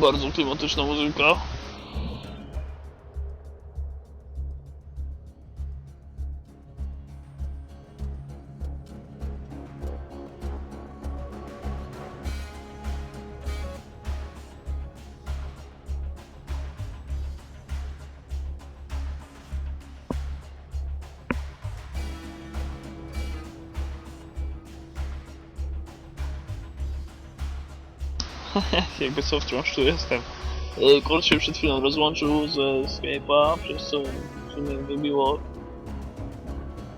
Bardzo klimatyczna muzyka. Jakby co, wciąż tu jestem. E, Kurt się przed chwilą rozłączył ze Skype'a, przez co sumie wybiło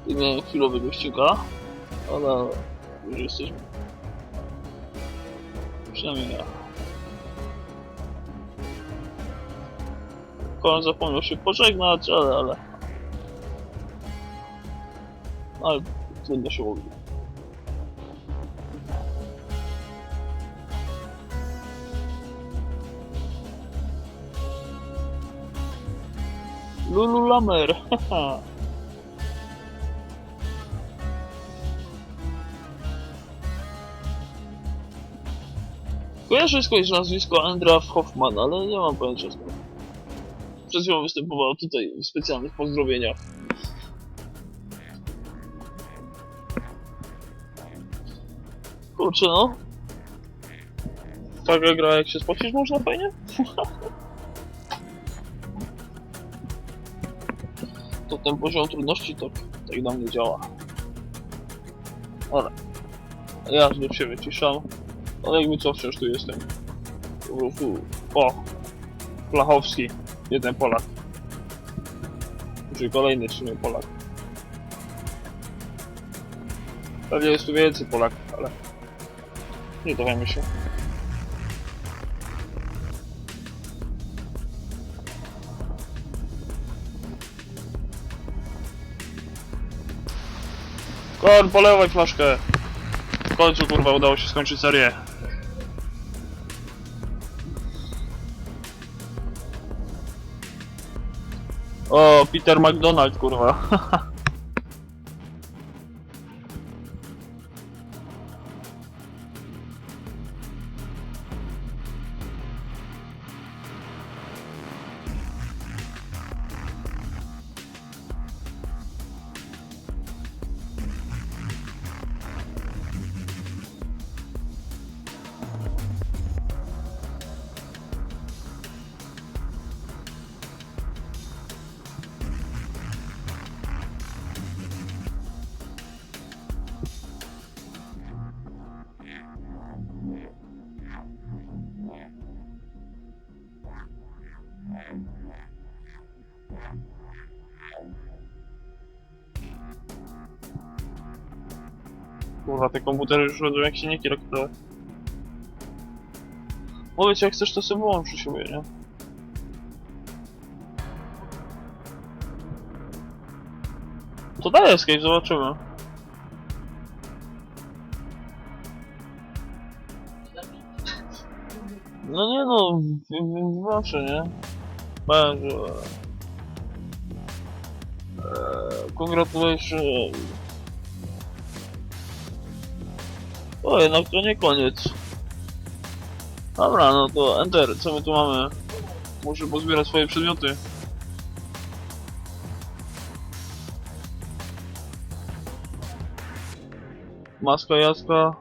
i miałem chwilowego ściuka, ale już jesteśmy. Przynajmniej ja. Kolon zapomniał się pożegnać, ale, ale... Ale trudno się mówi. Lululamer. Kojarzę skądś nazwisko Andrea Hoffman, ale nie mam pojęcia skąd. Przed chwilą występował tutaj w specjalnych pozdrowieniach. Kurczę no. Taka gra jak się spocić można fajnie? to ten poziom trudności to tak na mnie działa. Ale ja znów się wyciszam, ale jakby co wciąż tu jestem. O, Flachowski, jeden Polak. Czy kolejny w sumie Polak. Pewnie jest tu więcej Polaków, ale nie dowiemy się. Kon, polewaj flaszkę. W końcu kurwa udało się skończyć serię. O, Peter McDonald kurwa. Kurwa, te komputery już robią jak silniki rakietowe. Powiedz jak chcesz to sobie wyłącz przy siebie, nie? To daj escape, zobaczymy. No nie no, wy- wy- wyłączę, nie? Będzie. Eee, congratulations. O, jednak to nie koniec. Dobra, no to enter, co my tu mamy? Muszę pozbierać swoje przedmioty. Maska jaska.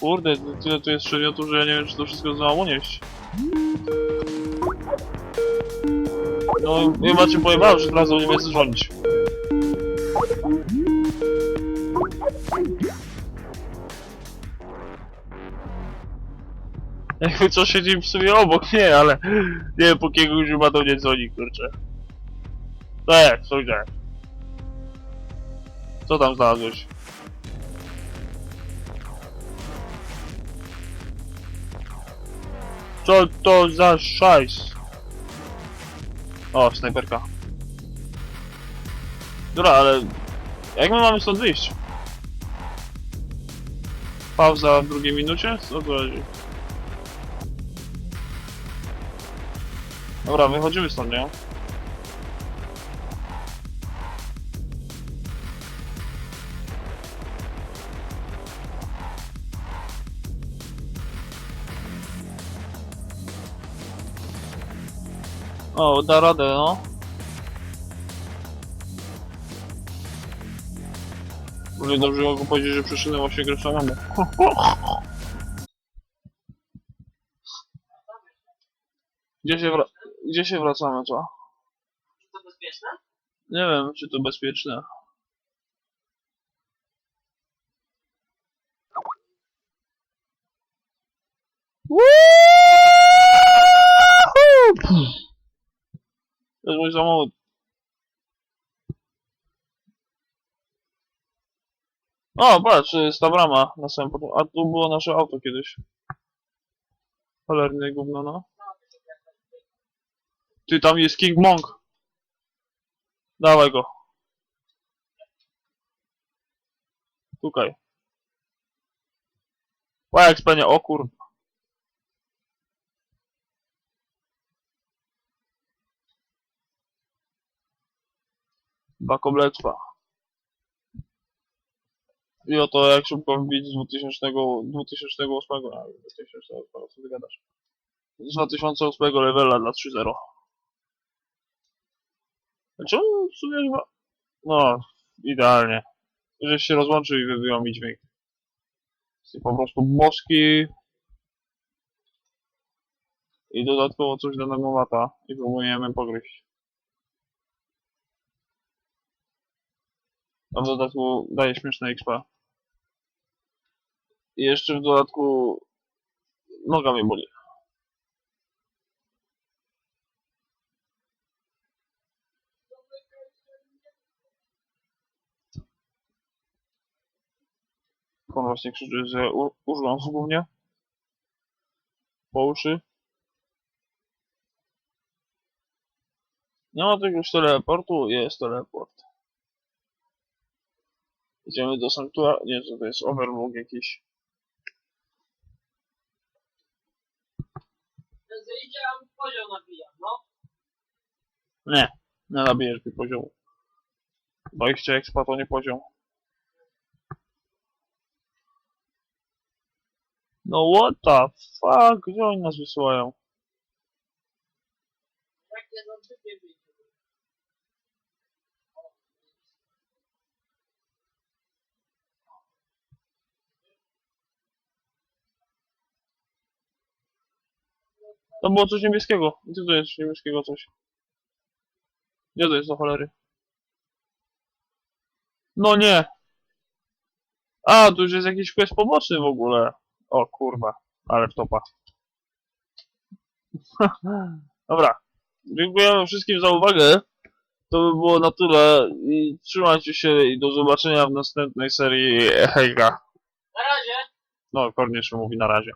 Kurde, tyle tu jest przedmiotów, że ja nie wiem, czy to wszystko zdołam unieść. No, nie macie pojebało, że teraz do nie mnie dzwonić. Jakby co siedzi w sumie obok, nie, ale nie wiem po kiego już chyba do mnie dzwoni, kurczę. Tak, słuchaj. Co tam znalazłeś? Co to za szajs? O, snajperka. Dobra, ale jak my mamy stąd wyjść? Pauza w drugiej minucie? Co to chodzi? Dobra, wychodzimy stąd, nie? O, da radę, no. Może dobrze mogę powiedzieć, że przyszedłem właśnie grę samemu. Gdzie się, wra- gdzie się wracamy, co? Czy to bezpieczne? Nie wiem, czy to bezpieczne. To jest mój samochód. O, patrz, jest ta brama na samym początku. A tu było nasze auto kiedyś. Cholerny gówno, no. Ty, tam jest King Monk. Dawaj go. Tukaj. O, jak spania, o kur... Dwa koblectwa. I oto jak szybko wbić z 2000, 2008, a 2008, co ty gadasz? Z 2008 levela dla 3.0. Znaczy, w sumie chyba... No, idealnie. Żeś się rozłączył i wybiła mi dźwięk. Jest po prostu boski. I dodatkowo coś do namowata. I próbujemy pogryźć. A w dodatku daje śmieszne XP. I jeszcze w dodatku noga mnie boli. On właśnie krzyczy, że głównie. Po uszy. Nie ma tegoż teleportu, jest teleport. Idziemy do sanktuarium. Nie, to jest overlook jakiś. Zejdzie, a poziom nabijam, no. Nie, nie nabijesz mi poziomu. 20 expa to nie poziom. No what the fuck? Gdzie oni nas wysyłają? To było coś niebieskiego. Gdzie to jest niebieskiego coś? Gdzie to jest do cholery? No nie! A, tu już jest jakiś quest poboczny w ogóle. O kurwa, ale wtopa. Dobra. Dziękujemy wszystkim za uwagę. To by było na tyle i trzymajcie się i do zobaczenia w następnej serii Hejga. Na razie! No, Korniesz mówi na razie.